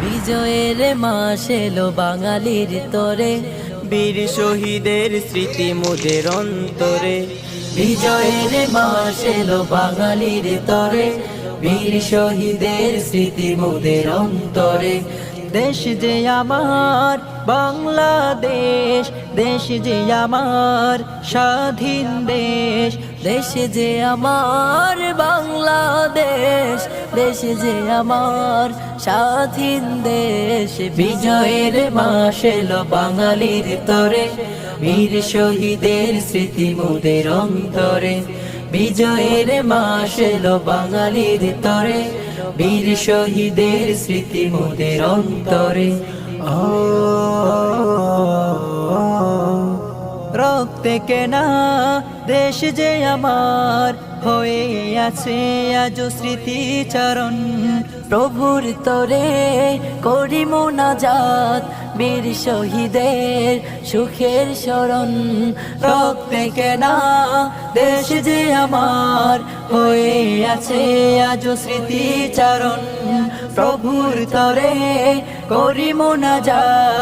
বিজয়ের মাস এলো বাঙালির তরে। বীর শহীদের স্মৃতি মোদের অন্তরে। বিজয়ের মাস এলো বাঙালির তরে। বীর শহীদের স্মৃতি মোদের অন্তরে। দেশ যে আমার, বাংলাদেশ, দেশ যে আমার, স্বাধীন দেশ। দেশ যে আমার, বাংলাদেশ দেশ যে আমার স্বাধীন দেশ, বিজয়ের মাস এলো বাঙালির তরে। বীর শহীদের স্মৃতি মোদের অন্তরে। বিজয়ের মাস এলো বাঙালির তরে। বীর শহীদের স্মৃতি মোদের অন্তরে। রক্তে কেনা দেশ যে আমার হয়ে আছে আজ স্মৃতিচারণ। প্রভুর তরে করি মোনাজাত, বীর শহীদের সুখের স্মরণ। রক্তে কেনা দেশ যে আমার হয়ে আছে আজ স্মৃতিচারণ। প্রভুর তরে করি মোনাজাত।